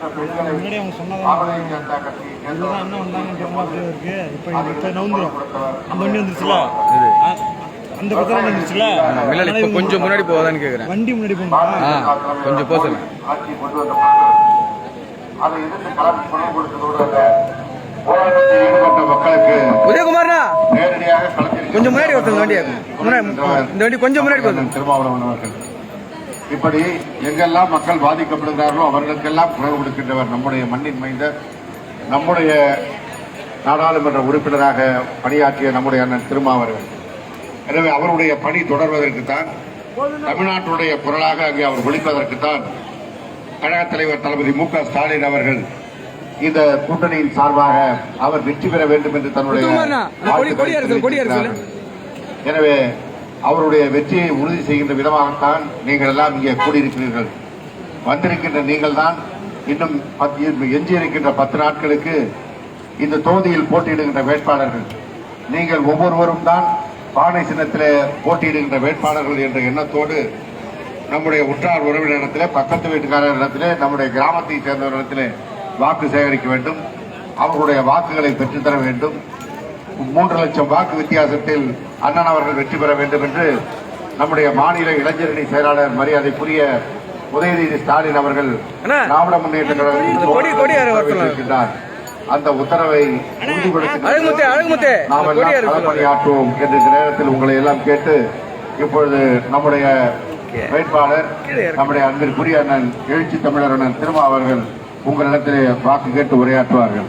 முன்னாடி அவங்க சொன்னதான் இதுதான் அண்ணன் வந்தாங்கன்றவங்க அப்படியே இருக்கு இப்போ இப்போ நவுந்துரும். அந்த வண்டி வந்துருச்சுல? அந்த பக்கம் வந்துருச்சுல? மில்லாடி இப்போ கொஞ்சம் முன்னாடி போகாதான்னு கேட்குறேன் வண்டி முன்னாடி போகணும். ஆ கொஞ்சம் போக சொல்லுங்க. களத்தில் கொஞ்சம் முன்னாடி ஒருத்தங்க வண்டியை முன்னாடி இந்த வண்டி கொஞ்சம் முன்னாடி திருமாவளவன் அவர்கள். இப்படி எங்கெல்லாம் மக்கள் பாதிக்கப்படுகிறார்களோ அவர்களுக்கெல்லாம் குரல் கொடுக்கின்றவர் நம்முடைய மண்ணின் மைந்தர் நம்முடைய நாடாளுமன்ற உறுப்பினராக பணியாற்றிய நம்முடைய அண்ணன் திருமாவர்கள் எனவே அவருடைய பணி தொடர்வதற்குத்தான் தமிழ்நாட்டுடைய குரலாக அங்கே அவர் ஒழிப்பதற்குத்தான் கழகத் தலைவர் தளபதி மு க ஸ்டாலின் அவர்கள் இந்த கூட்டணியின் சார்பாக அவர் வெற்றி பெற வேண்டும் என்று தன்னுடைய. எனவே அவருடைய வெற்றியை உறுதி செய்கின்ற விதமாகத்தான் நீங்கள் எல்லாம் இங்கே கூடியிருக்கிறீர்கள். வந்திருக்கின்ற நீங்கள் தான் இன்னும் எஞ்சியிருக்கின்ற பத்து நாட்களுக்கு இந்த தொகுதியில் போட்டியிடுகின்ற வேட்பாளர்கள். நீங்கள் ஒவ்வொருவரும் தான் பானை சின்னத்திலே போட்டியிடுகின்ற வேட்பாளர்கள் என்ற எண்ணத்தோடு நம்முடைய உற்றார் உறவினரிடத்திலே பக்கத்து வீட்டுக்காரரிடத்திலே நம்முடைய கிராமத்தை சேர்ந்தவரிடத்திலே வாக்கு சேகரிக்க வேண்டும். அவர்களுடைய வாக்குகளை பெற்றுத்தர வேண்டும். மூன்று லட்சம் வாக்கு வித்தியாசத்தில் அண்ணன் அவர்கள் வெற்றி பெற வேண்டும் என்று நம்முடைய மாநில இளைஞரணி செயலாளர் மரியாதைக்குரிய உதயநிதி ஸ்டாலின் அவர்கள் திராவிட முன்னேற்ற கழகத்தின் அந்த உத்தரவை நாம் எல்லாம். களப்பணியாற்றுவோம் என்ற நேரத்தில் உங்களை எல்லாம் கேட்டு இப்பொழுது நம்முடைய வேட்பாளர் நம்முடைய அன்பிற்குரிய அண்ணன் எழுச்சி தமிழர் அண்ணன் திருமா அவர்கள் உங்களிடத்திலே வாக்கு கேட்டு உரையாற்றுவார்கள்.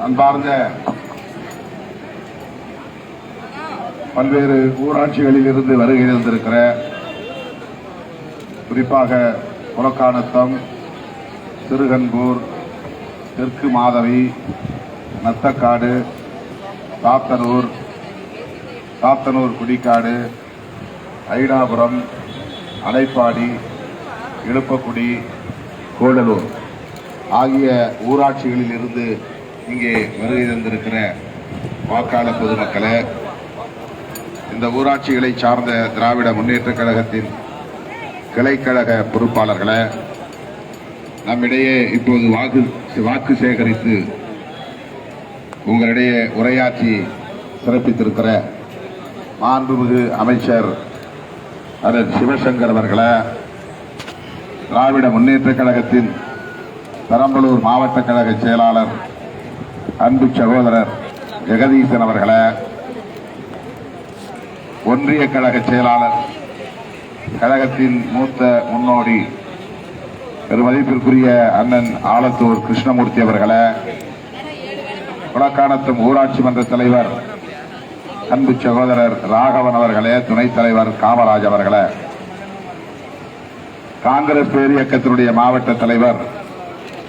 அன்பார்ந்த பல்வேறு ஊராட்சிகளில் இருந்து வருகை தந்திருக்கிற குறிப்பாக புறக்காணத்தம் சிறுகன்பூர் தெற்கு மாதவி நத்தக்காடு சாத்தனூர் சாத்தனூர் குடிக்காடு ஐடாபுரம் அடைப்பாடி இழுப்பக்குடி கோடலூர் ஆகிய ஊராட்சிகளில் இருந்து இங்கே வருகை தந்திருக்கிற வாக்காளர் பொதுமக்களே இந்த ஊராட்சிகளை சார்ந்த திராவிட முன்னேற்றக் கழகத்தின் கிளைக்கழக பொறுப்பாளர்களை நம்மிடையே இப்போது வாக்கு வாக்கு சேகரித்து உங்களிடையே உரையாற்றி சிறப்பித்திருக்கிற மாண்புமிகு அமைச்சர் அதன் சிவசங்கர் அவர்களை திராவிட முன்னேற்றக் கழகத்தின் பெரம்பலூர் மாவட்ட கழக செயலாளர் அன்பு சகோதரர் ஜெகதீசன் அவர்களை ஒன்றிய கழக செயலாளர் கழகத்தின் மூத்த முன்னோடி பெருமதிப்பிற்குரிய அண்ணன் ஆலத்தூர் கிருஷ்ணமூர்த்தி அவர்களை குளக்கானத்தம் ஊராட்சி மன்ற தலைவர் அன்பு சகோதரர் ராகவன் அவர்களே துணைத் தலைவர் காமராஜ் அவர்களே காங்கிரஸ் பேரியக்கத்தினுடைய மாவட்ட தலைவர்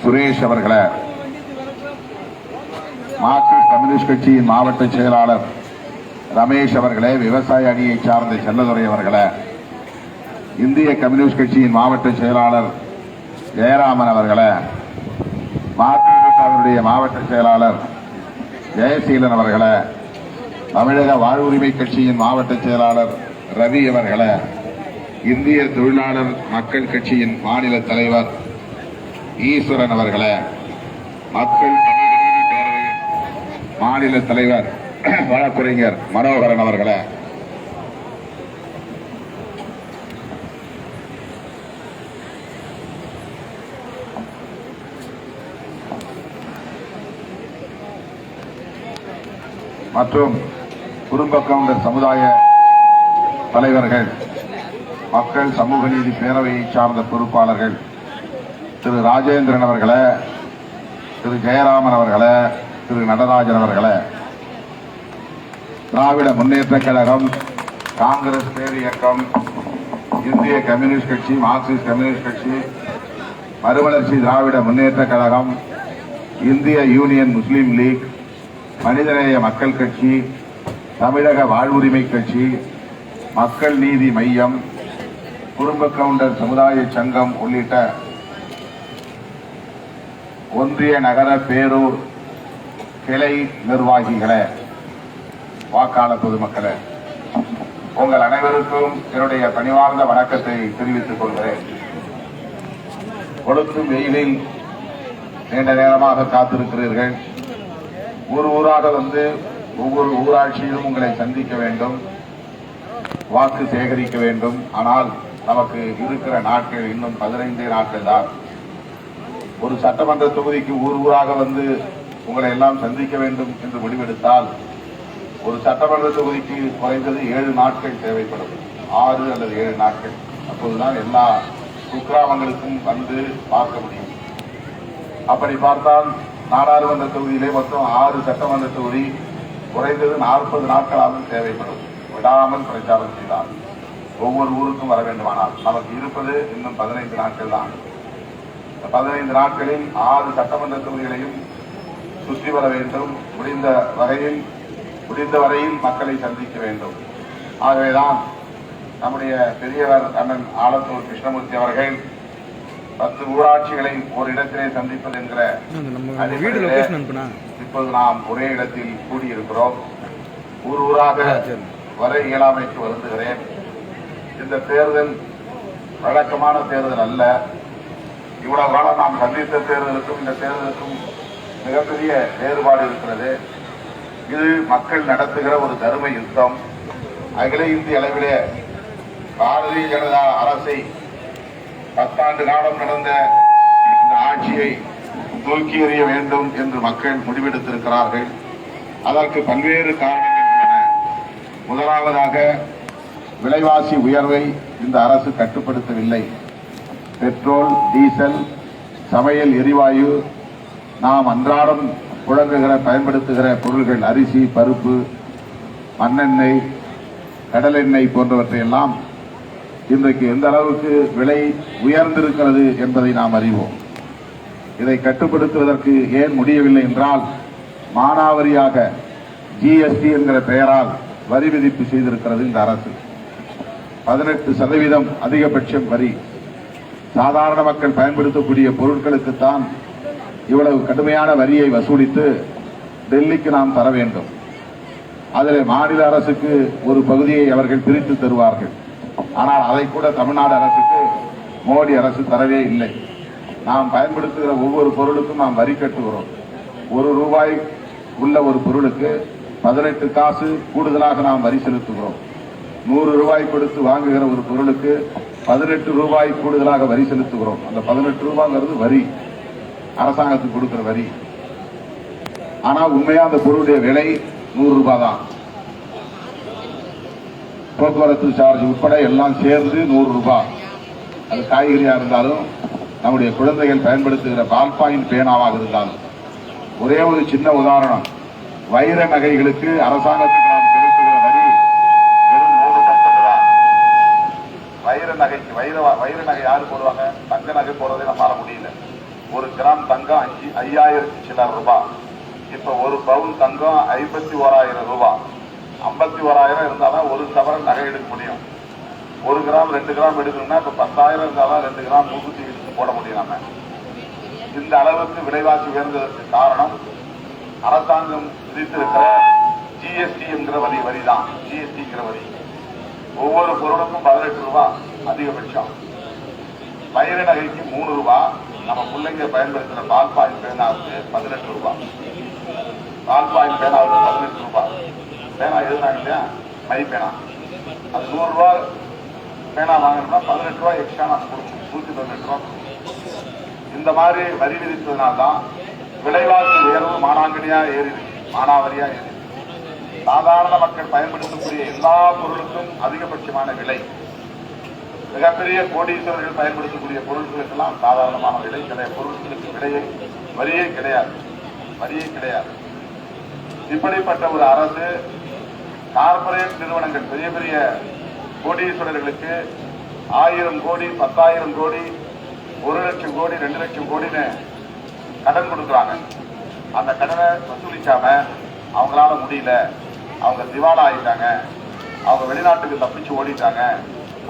சுரேஷ் அவர்களே மார்க்சிஸ்ட் கம்யூனிஸ்ட் கட்சியின் மாவட்ட செயலாளர் ரமேஷ் அவர்களே விவசாய அணியை சார்ந்த செல்லதுரை அவர்களே இந்திய கம்யூனிஸ்ட் கட்சியின் மாவட்ட செயலாளர் ஜெயராமன் அவர்களே மதிமுகவினுடைய மாவட்ட செயலாளர் ஜெயசீலன் அவர்களே தமிழக வாழ்வுரிமை கட்சியின் மாவட்ட செயலாளர் ரவி அவர்களே இந்திய தொழிலாளர் மக்கள் கட்சியின் மாநில தலைவர் ஈஸ்வரன் அவர்களே மக்கள் மாநில தலைவர் வழக்குரைஞர் மனோகரன் அவர்களே. மற்றும் குடும்ப கவுண்டர் சமுதாய தலைவர்கள் மக்கள் சமூக நீதி பேரவையை சார்ந்த பொறுப்பாளர்கள் திரு ராஜேந்திரன் அவர்களை திரு ஜெயராமன் அவர்களை திரு நடராஜன் அவர்களை திராவிட முன்னேற்ற கழகம் காங்கிரஸ் பேர் இயக்கம் இந்திய கம்யூனிஸ்ட் கட்சி மார்க்சிஸ்ட் கம்யூனிஸ்ட் கட்சி மறுமலர்ச்சி திராவிட முன்னேற்ற கழகம் இந்திய யூனியன் முஸ்லீம் லீக் மனிதநேய மக்கள் கட்சி தமிழக வாழ்வுரிமை கட்சி மக்கள் நீதி மையம் குடும்ப கவுண்டர் சமுதாய சங்கம் உள்ளிட்ட ஒன்றிய நகர பேரூர் கிளை நிர்வாகிகளே வாக்காளர் பொதுமக்களே உங்கள் அனைவருக்கும் என்னுடைய பணிவார்ந்த வணக்கத்தை தெரிவித்துக் கொள்கிறேன். கொளுத்தும் வெயிலில் நீண்ட நேரமாக காத்திருக்கிறீர்கள். ஊர் ஊராக வந்து ஒவ்வொரு ஊராட்சியிலும் உங்களை சந்திக்க வேண்டும் வாக்கு சேகரிக்க வேண்டும். ஆனால் நமக்கு இருக்கிற நாட்கள் இன்னும் பதினைந்தே நாட்கள் தான். ஒரு சட்டமன்ற தொகுதிக்கு ஊர் ஊராக வந்து உங்களை எல்லாம் சந்திக்க வேண்டும் என்று முடிவெடுத்தால் ஒரு சட்டமன்ற தொகுதிக்கு குறைந்தது ஏழு நாட்கள் தேவைப்படும். ஆறு அல்லது ஏழு நாட்கள். அப்போதுதான் எல்லா குக்கிராமங்களுக்கும் வந்து பார்க்க முடியும். அப்படி பார்த்தால் நாடாளுமன்ற தொகுதியிலே மொத்தம் ஆறு சட்டமன்ற தொகுதி குறைந்தது நாற்பது நாட்களாக தேவைப்படும். விடாமல் பிரச்சாரம் செய்தால் ஒவ்வொரு ஊருக்கும் வர வேண்டுமானால். நமக்கு இருப்பது இன்னும் பதினைந்து நாட்கள் தான். பதினைந்து நாட்களில் ஆறு சட்டமன்ற தொகுதிகளையும் சுற்றி வர வேண்டும். முடிந்த வகையில் முடிந்த வரையில் மக்களை சந்திக்க வேண்டும். ஆகவேதான் நம்முடைய பெரியவர் அண்ணன் ஆலத்தூர் கிருஷ்ணமூர்த்தி அவர்கள் பத்து ஊராட்சிகளை ஒரு இடத்திலே சந்திப்பது என்கிற இப்போது நாம் ஒரே இடத்தில் கூடியிருக்கிறோம். ஊர் ஊராக வர இயலாமைக்கு வருந்துகிறேன். இந்த தேர்தல் வழக்கமான தேர்தல் அல்ல. இவ்வளவு காலம் நாம் சந்தித்த தேர்தலுக்கும் இந்த தேர்தலுக்கும் மிகப்பெரிய வேறுபாடு இருக்கிறது. இது மக்கள் நடத்துகிற ஒரு தர்ம யுத்தம். அகில இந்திய அளவிலே பாரதிய ஜனதா அரசை பத்தாண்டு காலம் நடந்த இந்த ஆட்சியை தூக்கி எறிய வேண்டும் என்று மக்கள் முடிவெடுத்திருக்கிறார்கள். அதற்கு பல்வேறு காரணங்கள் உள்ளன. முதலாவதாக விலைவாசி உயர்வை இந்த அரசு கட்டுப்படுத்தவில்லை. பெட்ரோல் டீசல் சமையல் எரிவாயு நாம் அன்றாடம் புழங்குகிற பயன்படுத்துகிற பொருள்கள் அரிசி பருப்பு மண்ணெண்ணெய் கடலெண்ணெய் போன்றவற்றை எல்லாம் இன்றைக்கு எந்த அளவுக்கு விலை உயர்ந்திருக்கிறது என்பதை நாம் அறிவோம். இதை கட்டுப்படுத்துவதற்கு ஏன் முடியவில்லை என்றால் மானாவரியாக ஜிஎஸ்டி என்கிற பெயரால் வரி விதிப்பு செய்திருக்கிறது இந்த அரசு. பதினெட்டு சதவீதம் அதிகபட்சம் வரி. சாதாரண மக்கள் பயன்படுத்தக்கூடிய பொருட்களுக்குத்தான் இவ்வளவு கடுமையான வரியை வசூலித்து டெல்லிக்கு நாம் தர வேண்டும். அதில் மாநில அரசுக்கு ஒரு பகுதியை அவர்கள் பிரித்து தருவார்கள். ஆனால் அதை கூட தமிழ்நாடு அரசுக்கு மோடி அரசு தரவே இல்லை. நாம் பயன்படுத்துகிற ஒவ்வொரு பொருளுக்கும் நாம் வரி கட்டுகிறோம். ஒரு ரூபாய் உள்ள ஒரு பொருளுக்கு பதினெட்டு காசு கூடுதலாக நாம் வரி செலுத்துகிறோம். நூறு ரூபாய் கொடுத்து வாங்குகிற ஒரு பொருளுக்கு பதினெட்டு ரூபாய் கூடுதலாக வரி செலுத்துகிறோம். அந்த பதினெட்டு ரூபாங்கிறது வரி. அரசாங்கத்துக்கு கொடுக்கிற வரி. ஆனா உண்மையா அந்த பொருளுடைய விலை நூறு ரூபாய் தான் போக்குவரத்து சார்ஜ் உட்பட எல்லாம் சேர்ந்து நூறு ரூபாய் அது காய்கறியா இருந்தாலும் நம்முடைய குழந்தைகள் பயன்படுத்துகிற பால்பாயின் பேனாவாக இருந்தாலும். ஒரே ஒரு சின்ன உதாரணம். வைர நகைகளுக்கு அரசாங்கத்துக்கு நாம் செலுத்துகிற வரி வெறும் நூறு பர்சன்ட் தான் வைர நகைக்கு வைர வைர நகை யாரு போடுவாங்க தங்க நகை போடுறதை நம்மளால முடியல ஒரு கிராம் தங்கம் அஞ்சு ஐயாயிரத்தி சில்லர் ரூபாய் இப்ப ஒரு பவுன் தங்கம் ஐம்பத்தி ஓராயிரம் ரூபாய் ஐம்பத்தி ஓராயிரம் இருந்தாதான் ஒரு சவரன் நகை எடுக்க முடியும். ஒரு கிராம் ரெண்டு கிராம் எடுக்கணும்னா இப்ப பத்தாயிரம் இருந்தாதான் ரெண்டு கிராம் மூக்குத்தி எடுத்து போட முடியும் நம்ம. இந்த அளவுக்கு விலைவாசி உயர்ந்ததற்கு காரணம் அரசாங்கம் விதித்திருக்கிற ஜிஎஸ்டி என்கிற வரி வரி தான் ஜிஎஸ்டிங்கிற வரி. ஒவ்வொரு பொருளுக்கும் பதினெட்டு ரூபாய் அதிகபட்சம். வயிறு நகைக்கு மூணு ரூபாய் நம்ம பிள்ளைங்க பயன்படுத்துற பால் பாயின் பேனாவுக்கு பதினெட்டு ரூபாய் பால் பாயின் பேனாவுக்கு பதினெட்டு ரூபாய் பேனா எழுதுனாங்க இல்லையா? மை பேனா. அது நூறு ரூபாய் பேனா வாங்கணும்னா பதினெட்டு ரூபாய் எக்ஸ்ட்ரா நான் கொடுக்கணும். நூத்தி பதினெட்டு ரூபாய் இந்த மாதிரி வரி விதித்ததுனால்தான் விலைவாசி உயர்வு மானாங்கடியா ஏறி மானாவரியா ஏறி சாதாரண மக்கள் பயன்படுத்தக்கூடிய எல்லா பொருளுக்கும் அதிகபட்சமான விலை. மிகப்பெரிய கோடீஸ்வரர்கள் பயன்படுத்தக்கூடிய பொருட்களுக்கெல்லாம் சாதாரணமான விலை கிடையாது. பொருட்களுக்கு விலையை வரியே கிடையாது. வரியே கிடையாது. இப்படிப்பட்ட ஒரு அரசு கார்பரேட் நிறுவனங்கள் பெரிய பெரிய கோடீஸ்வரர்களுக்கு ஆயிரம் கோடி பத்தாயிரம் கோடி ஒரு லட்சம் கோடி ரெண்டு லட்சம் கோடின்னு கடன் கொடுக்குறாங்க. அந்த கடனை வசூலிக்காம அவங்களால முடியல. அவங்க திவாலா ஆயிட்டாங்க. அவங்க வெளிநாட்டுக்கு தப்பிச்சு ஓடிட்டாங்க.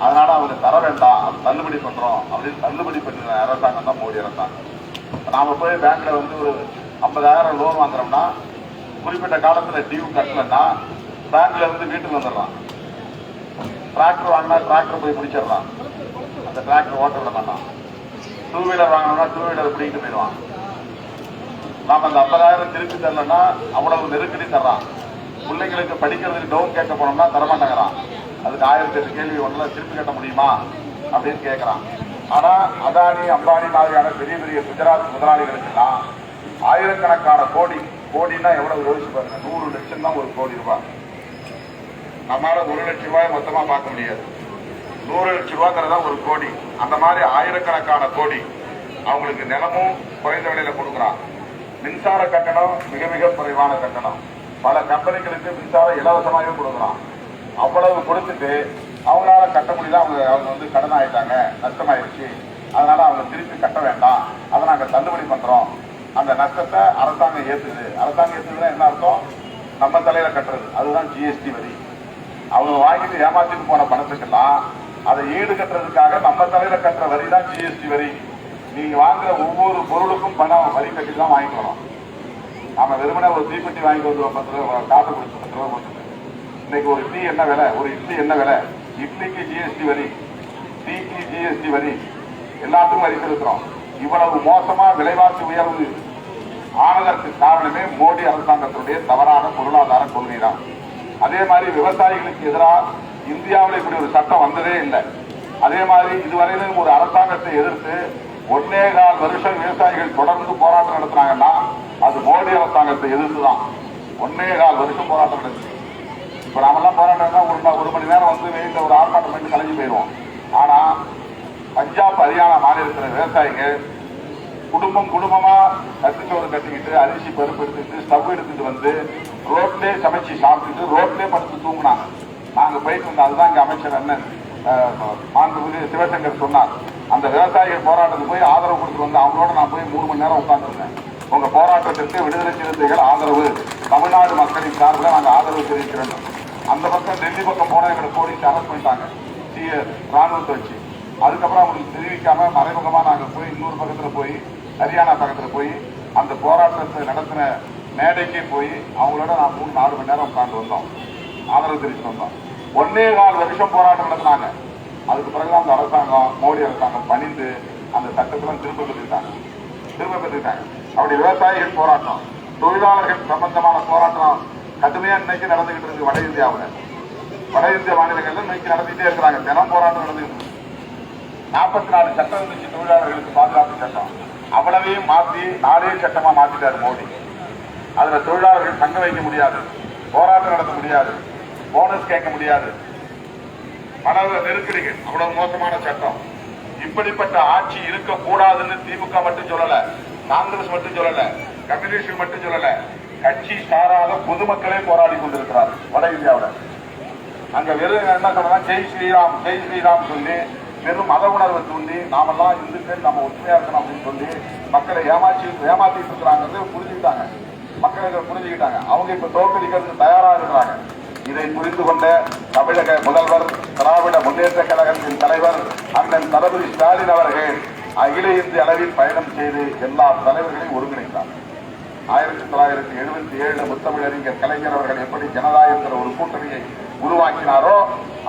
அதனால அவர் தர வேண்டாம் தள்ளுபடி பண்றோம் அப்படின்னு தள்ளுபடி பண்ணுற அரசாங்கம் தான் மோடி அரசாங்கம். நாம போய் பேங்க்ல வந்து ஒரு ஐம்பதாயிரம் லோன் வாங்குறோம்னா குறிப்பிட்ட காலத்துல டியூ கட்டலன்னா பேங்க்ல இருந்து வீட்டுக்கு வந்துடுறான். டிராக்டர் வாங்கினா டிராக்டர் போய் பிடிச்சிடுறான். அந்த டிராக்டர் ஓட்ட விட மாட்டான் டூ வீலர் வாங்கினோம்னா டூ வீலர் பிடிக்கிட்டு போயிடுவான். நாம அந்த ஐம்பதாயிரம் திருப்பி தரலன்னா அவ்வளவு நெருக்கடி தர்றான். பிள்ளைங்களுக்கு படிக்கிறதுக்கு டவுன் கேட்க போனோம்னா தரமாட்டேங்கிறான். அதுக்கு ஆயிரத்தி எட்டு கேள்வி ஒன்றில் திருப்பி கட்ட முடியுமா அப்படின்னு கேட்குறான் ஆனால் அதானி அம்பானி மாதிரியான பெரிய பெரிய குஜராத் முதலாளிகளுக்கெல்லாம் ஆயிரக்கணக்கான கோடி கோடின்னா எவ்வளவு யோசிச்சு பாருங்க. நூறு லட்சம் தான் ஒரு கோடி ரூபாய். நம்மளால ஒரு லட்சம் ரூபாய் மொத்தமா பார்க்க முடியாது. நூறு லட்சம் ரூபாங்கிறதா ஒரு கோடி. அந்த மாதிரி ஆயிரக்கணக்கான கோடி அவங்களுக்கு நிலமும் குறைந்த விலையில கொடுக்குறான். மின்சார கட்டணம் மிக மிக குறைவான கட்டணம். பல கம்பெனிகளுக்கு மின்சாரம் இலவசமாகவே கொடுக்குறான். அவ்வளவு கொடுத்துட்டு அவங்களால கட்ட முடியல அவங்க அவங்க வந்து கடன் ஆயிட்டாங்க நஷ்டமாயிருச்சு. அதனால அவங்க திருப்பி கட்ட வேண்டாம். அதை நாங்க தள்ளுபடி பண்றோம். அந்த நஷ்டத்தை அரசாங்கம் ஏத்துது. அரசாங்கம் ஏத்துதுன்னா என்ன அர்த்தம்? நம்ம தலையில கட்டுறது. அதுதான் ஜிஎஸ்டி வரி. அவங்க வாங்கிட்டு ஏமாத்திட்டு போன பணத்துக்கெல்லாம் அதை ஈடு கட்டுறதுக்காக நம்ம தலையில கட்டுற வரி தான் ஜிஎஸ்டி வரி. நீங்க வாங்குற ஒவ்வொரு பொருளுக்கும் பணம் வரி கட்டி தான் வாங்கிக்கணும் நாம வெறுமனே ஒரு தீப்பெட்டி வாங்கி வந்து பத்து ரூபா காசு கொடுத்து பத்து ரூபா கொடுத்து இன்னைக்கு ஒரு இட்லி என்ன விலை? ஒரு இட்லி என்ன விலை? இட்லிக்கு ஜிஎஸ்டி வரி டீக்கு ஜிஎஸ்டி வரி எல்லாத்துக்கும் வரி செலுத்துறோம். இவ்வளவு மோசமா விலைவாசி உயர்வு. ஆனதற்கு காரணமே மோடி அரசாங்கத்தினுடைய தவறான பொருளாதார கொள்கை தான் அதே மாதிரி விவசாயிகளுக்கு எதிராக இந்தியாவில் இப்படி ஒரு சட்டம் வந்ததே இல்லை. அதே மாதிரி இதுவரையிலும் ஒரு அரசாங்கத்தை எதிர்த்து ஒன்னே கால் வருஷம் விவசாயிகள் தொடர்ந்து போராட்டம் நடத்துனாங்கன்னா அது மோடி அரசாங்கத்தை எதிர்த்து தான் ஒன்னே கால் வருஷம் போராட்டம் நடந்துச்சு இப்போ நாமெல்லாம் போராட்டம்னா ஒரு ஒரு மணி நேரம் வந்து வெயில ஒரு ஆர்ப்பாட்டம் பண்ணி கலைஞ்சு போயிடுவோம். ஆனா பஞ்சாப் ஹரியானா மாநிலத்தில் விவசாயிங்க குடும்பம் குடும்பமா கட்டுச்சோறு கட்டிக்கிட்டு அரிசி பருப்பு எடுத்துட்டு ஸ்டவ் எடுத்துட்டு வந்து ரோட்லயே சமைச்சு சாப்பிட்டுட்டு ரோட்லயே படுத்து தூங்கினாங்க. நாங்க போயிட்டு இருந்தோம் அதுதான் இங்க அமைச்சர் அண்ணன் மாண்புமிகு சிவசங்கர் சொன்னார். அந்த விவசாயிகள் போராட்டத்துக்கு போய் ஆதரவு கொடுத்துட்டு வந்து அவங்களோட நான் போய் மூணு மணி நேரம் உட்காந்துருந்தேன் உங்க போராட்டத்திற்கு விடுதலை சிறுத்தைகள் ஆதரவு. தமிழ்நாடு மக்களின் சார்பில் நாங்கள் ஆதரவு தெரிவிக்கிறோம். அந்த பக்கம் டெல்லி பக்கம் போனா எங்களை போலீஸ் அரெஸ்ட் பண்ணிட்டாங்க சி ராணுவத்தை வச்சு. அதுக்கப்புறம் அவங்களுக்கு தெரிவிக்காம மறைமுகமா நாங்க போய் இன்னொரு பக்கத்துல போய் ஹரியானா பக்கத்துல போய் அந்த போராட்டத்தை நடத்தின மேடைக்கே போய் அவங்களோட நான் மூணு நாலு மணி நேரம் உட்காந்து வந்தோம். ஆதரவு தெரிவித்து வந்தோம். ஒன்னே நாலு வருஷம் போராட்டம் நடத்தினாங்க. அதுக்கு பிறகு அந்த அரசாங்கம் மோடி அரசாங்கம் பணிந்து அந்த சட்டத்தெல்லாம் திரும்ப பெற்றுட்டாங்க திரும்ப பெற்றுட்டாங்க அப்படி விவசாயிகள் போராட்டம் தொழிலாளர்கள் சம்பந்தமான போராட்டம் கடுமையா இன்னைக்கு நடந்துகிட்டு இருக்கு வட இந்தியாவில். வட இந்திய மாநிலங்கள்ல இன்னைக்கு நடத்திட்டே இருக்கிறாங்க. தினம் போராட்டம் நடந்துகிட்டு இருக்கு. நாற்பத்தி நாலு சட்டம் இருந்துச்சு தொழிலாளர்களுக்கு பாதுகாப்பு சட்டம். அவ்வளவையும் மாத்தி நாளே சட்டமா மாத்திட்டாரு மோடி. அதுல தொழிலாளர்கள் தங்க வைக்க முடியாது. போராட்டம் நடத்த முடியாது. போனஸ் கேட்க முடியாது. பல நெருக்கடிகள். அவ்வளவு மோசமான சட்டம். இப்படிப்பட்ட ஆட்சி இருக்கக்கூடாதுன்னு திமுக மட்டும் சொல்லல. காங்கிரஸ் மட்டும் சொல்லல. கம்யூனிஸ்ட் மட்டும் சொல்லல. கட்சி சாராத பொதுமக்களே போராடி கொண்டிருக்கிறார் வட இந்தியாவில். அங்க வெறும் என்ன சொல்றா ஜெய் ஸ்ரீராம் ஜெய் ஸ்ரீராம் சொல்லி வெறும் மத உணர்வை தூண்டி நாமெல்லாம் இந்துக்கள் நம்ம ஒற்றுமையா இருக்கணும் அப்படின்னு சொல்லி மக்களை ஏமாற்றி ஏமாத்திட்டு இருக்கிறாங்கிறது புரிஞ்சுக்கிட்டாங்க. மக்களை இதை புரிஞ்சுக்கிட்டாங்க. அவங்க இப்ப தோற்கடிக்கிறதுக்கு தயாரா இருக்கிறாங்க. இதை புரிந்து கொண்ட தமிழக முதல்வர் திராவிட முன்னேற்ற கழகத்தின் தலைவர் அண்ணன் தளபதி ஸ்டாலின் அவர்கள் அகில இந்திய அளவில் பயணம் செய்து எல்லா தலைவர்களையும் ஒருங்கிணைத்தார். ஆயிரத்தி தொள்ளாயிரத்தி எழுபத்தி ஏழு முத்தமிழறிஞர் கலைஞர் அவர்கள் எப்படி ஜனதா ஒரு கூட்டணியை உருவாக்கினாரோ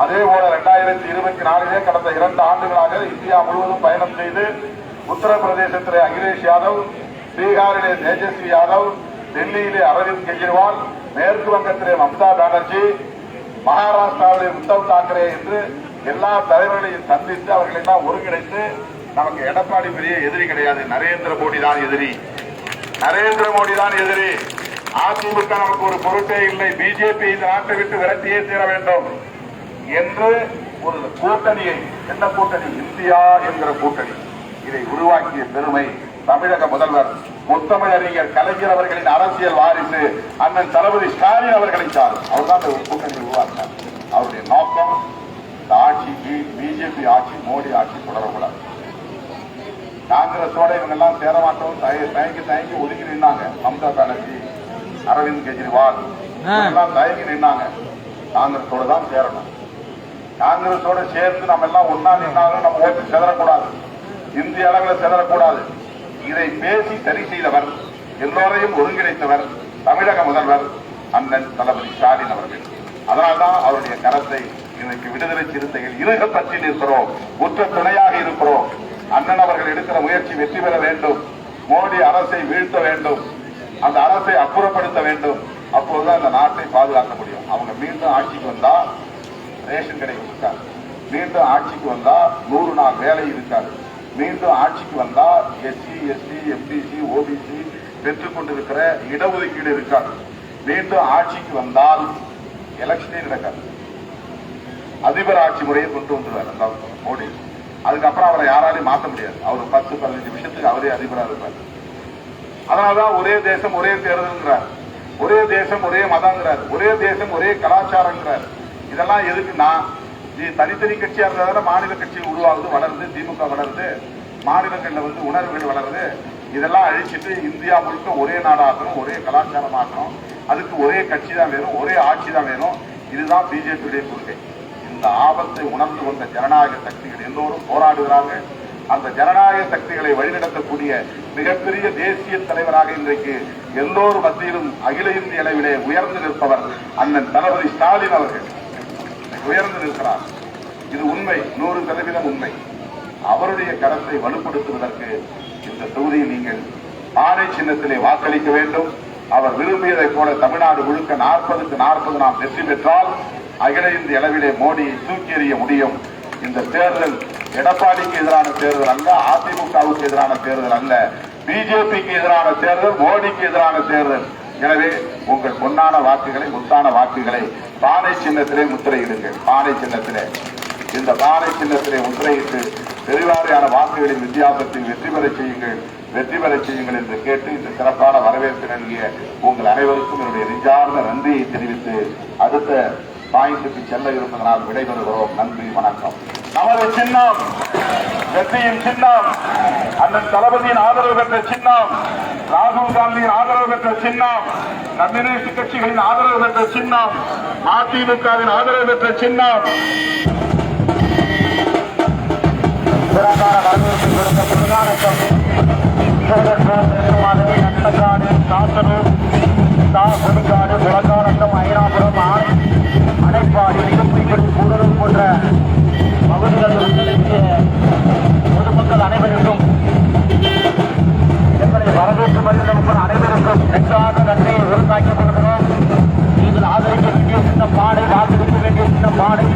அதே போல இரண்டாயிரத்தி இருபத்தி நாலிலே கடந்த இரண்டு ஆண்டுகளாக இந்தியா முழுவதும் பயணம் செய்து உத்தரப்பிரதேசத்திலே அகிலேஷ் யாதவ் பீகாரிலே தேஜஸ்வி யாதவ் டெல்லியிலே அரவிந்த் கெஜ்ரிவால் மேற்கு வங்கத்திலே மம்தா பானர்ஜி மகாராஷ்டிராவிலே உத்தவ் தாக்கரே என்று எல்லா தலைவர்களையும் சந்தித்து அவர்களை எல்லாம் ஒருங்கிணைத்து நமக்கு எடப்பாடி பெரிய எதிரி கிடையாது. நரேந்திர மோடி தான் எதிரி. நரேந்திர மோடி தான் எதிரி. அதிமுக நமக்கு ஒரு பொருட்டே இல்லை. பிஜேபி இந்த நாட்டை விட்டு விரட்டியே தீர வேண்டும். என்று ஒரு கூட்டணியை என்ன கூட்டணி? இந்தியா என்கிற கூட்டணி. இதை உருவாக்கிய பெருமை தமிழக முதல்வர் முத்தமிழறிஞர் கலைஞர் அவர்களின் அரசியல் வாரிசு அண்ணன் தளபதி ஸ்டாலின் அவர்களை சாரும் அவர்தான் இந்த கூட்டணி உருவாக்கினார். அவருடைய நோக்கம் இந்த ஆட்சிக்கு பிஜேபி ஆட்சி மோடி ஆட்சி தொடரக்கூடாது. காங்கிரஸோட இவங்க எல்லாம் சேர மாட்டோம் தய- தயங்கி தயங்கி ஒதுங்கி நின்னாங்க. மம்தா பானர்ஜி அரவிந்த் கெஜ்ரிவால். எல்லாம் தயங்கி நின்னாங்க. காங்கிரஸோட தான் சேரணும். காங்கிரஸோட சேர்ந்து நம்ம எல்லாம் ஒன்னா நின்னாலும் நம்ம ஓட்டு செதறக்கூடாது. இந்திய அளவில் செதறக்கூடாது. இதை பேசி சரி செய்தவர் எல்லோரையும் ஒருங்கிணைத்தவர் தமிழக முதல்வர் அண்ணன் தளபதி ஸ்டாலின் அவர்கள். அதனால்தான் அவருடைய கரத்தை இன்றைக்கு விடுதலை சிறுத்தைகள் இருக பற்றி நிற்கிறோம். உற்ற துணையாக இருக்கிறோம். அண்ணன் அவர்கள் எடுக்கிற முயற்சி வெற்றி பெற வேண்டும். மோடி அரசை வீழ்த்த வேண்டும். அந்த அரசை அப்புறப்படுத்த வேண்டும். அப்போதுதான் இந்த நாட்டை பாதுகாக்க முடியும். அவங்க மீண்டும் ஆட்சிக்கு வந்தா ரேஷன் கடை இருக்காது மீண்டும் ஆட்சிக்கு வந்தா நூறு நாள் வேலை இருக்காது. மீண்டும் ஆட்சிக்கு வந்தா எஸ்சி எஸ்டி எம்பிசி ஓபிசி பெற்றுக் கொண்டிருக்கிற இடஒதுக்கீடு இருக்காது. மீண்டும் ஆட்சிக்கு வந்தால் எலெக்ஷனே நடக்காது. அதிபர் ஆட்சி முறையை கொண்டு வந்துடுவார். மோடி. அதுக்கப்புறம் அவரை யாராலையும் மாற்ற முடியாது. அவர் பத்து பதினஞ்சு நிமிஷத்துக்கு அவரே அதிபராக இருப்பார். அதனாலதான் ஒரே தேசம் ஒரே தேர்தல்ங்கிறார். ஒரே தேசம் ஒரே மதங்கிறார். ஒரே தேசம் ஒரே கலாச்சாரங்கிறார். இதெல்லாம் எதுக்குன்னா இது தனித்தனி கட்சியா இருந்தாலும் மாநில கட்சி உருவாகுது வளருது திமுக வளருது மாநிலங்களில் வந்து உணர்வுகள் வளருது. இதெல்லாம் அழிச்சிட்டு இந்தியா முழுக்க ஒரே நாடாகணும் ஒரே கலாச்சாரமாகணும் அதுக்கு ஒரே கட்சி தான் வேணும் ஒரே ஆட்சி தான் வேணும். இதுதான் பிஜேபியுடைய கொள்கை. இந்த ஆபத்தை உணர்ந்து கொண்ட ஜனநாயக சக்திகள் எல்லோரும் போராடுகிறாங்க. அந்த ஜனநாயக சக்திகளை வழிநடத்தக்கூடிய மிகப்பெரிய தேசிய தலைவராக இன்றைக்கு எல்லோரும் மத்தியிலும் அகில இந்திய அளவிலே உயர்ந்து நிற்பவர் அண்ணன் தளபதி ஸ்டாலின் அவர்கள். உயர்ந்து நிற்கிறார். இது உண்மை நூறு சதவீதம் உண்மை. அவருடைய கரத்தை வலுப்படுத்துவதற்கு இந்த தொகுதியில் நீங்கள் ஆணை சின்னத்திலே வாக்களிக்க வேண்டும். அவர் விரும்பியதைப் போல தமிழ்நாடு முழுக்க நாற்பதுக்கு நாற்பது நாம் வெற்றி பெற்றால் அகில இந்திய அளவிலே மோடியை தூக்கி எறிய முடியும். இந்த தேர்தல் எடப்பாடிக்கு எதிரான தேர்தல் அல்ல அதிமுகவுக்கு எதிரான தேர்தல் அல்ல. பிஜேபிக்கு எதிரான தேர்தல் மோடிக்கு எதிரான தேர்தல். எனவே உங்கள் பொன்னான வாக்குகளை முத்தான வாக்குகளை பானை சின்னத்திலே முத்திரையிடுங்கள். பானை சின்னத்திலே. இந்த பானை சின்னத்திலே முத்திரையிட்டு பெருவாரியான வாக்குகளின் வித்தியாசத்தில் வெற்றி பெற செய்யுங்கள். வெற்றி பெற செய்யுங்கள் என்று கேட்டு இந்த சிறப்பான வரவேற்பு நல்கிய உங்கள் அனைவருக்கும் என்னுடைய நெஞ்சார்ந்த நன்றியை தெரிவித்து அடுத்த பாயிண்ட்டுக்கு செல்ல இருப்பதனால் விடைபெறுகிறோம். நன்றி வணக்கம். நமது சின்னம் வெற்றியின் சின்னம் அண்ணன் தளபதியின் ஆதரவு பெற்ற சின்னம் ராகுல் காந்தியின் ஆதரவு பெற்ற சின்னம் கம்யூனிஸ்ட் கட்சிகளின் ஆதரவு பெற்ற சின்னம் அதிமுகவின் ஆதரவு பெற்ற சின்னம். நெற்றாக நன்றியை விருந்தாக்கி கொள்கிறோம். நீங்கள் ஆதரிக்க வேண்டிய சின்ன பாடை ஆதரிக்க வேண்டிய சின்ன பாடை